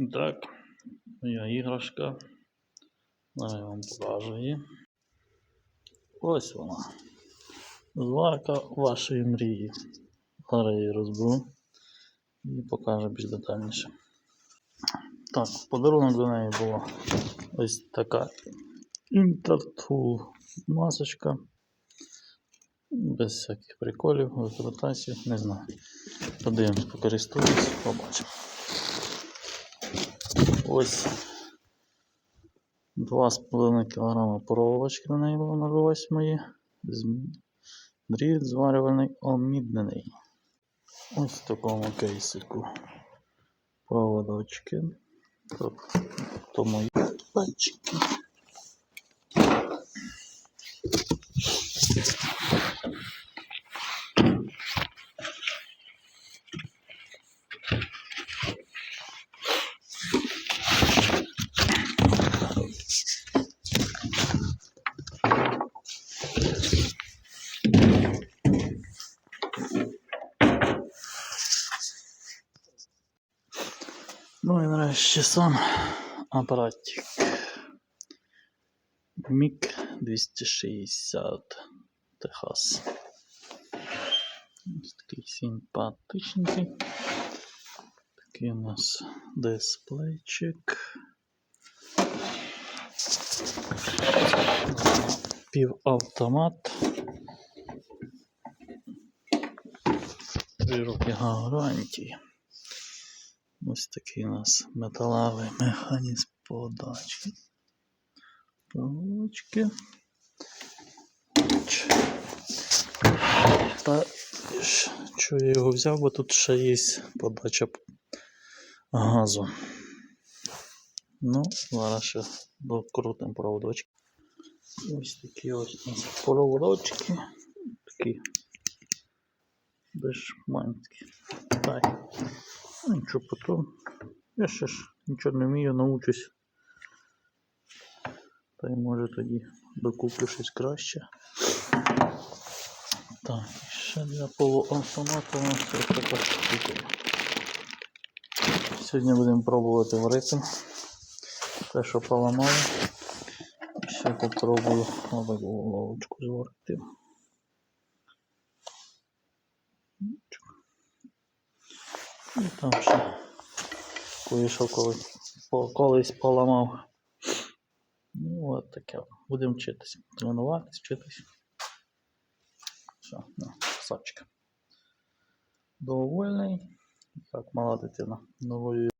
Так, моя іграшка. Зараз я вам покажу її. Ось вона. Зварка вашої мрії. Зараз я її розберу і покажу більш детальніше. Так, подарунок до неї була ось така Intertool масочка. Без всяких приколів, викрутасів, не знаю. Подивимось, покористуюсь, побачимо. Ось 2,5 кг проволочки на неї було на 8 Дріт зварюваний оміднений. Ось в такому кейсику проводочки. Тобто мої пальчики. Ну і нарешті сам апаратик. Мік 260 Техас. Ось такий симпатичненький. Такий у нас дисплейчик. Півавтомат. Три роки гарантії. Ось такий у нас металевий механізм подачі. Проволочки. Та що я його взяв, бо тут ще є подача газу. Ну, зараз ще докрутимо проводочки. Ось такі ось у нас проводочки. Такі дешманські. Так. Нічого потім. Я ще ж нічого не вмію, научусь. Та й може тоді докуплю щось краще. Так, ще для полуавтомату у нас така штука. Сьогодні будемо пробувати варити. Те, що поламали. Ще попробую отаку головочку зварити. І там ще кое-що колись, колись поламав. Ну, от таке. Будемо вчитись. Тренуватись, вчитись. Все, ну, красавчик. Довольний. Так, мала дитина. Новою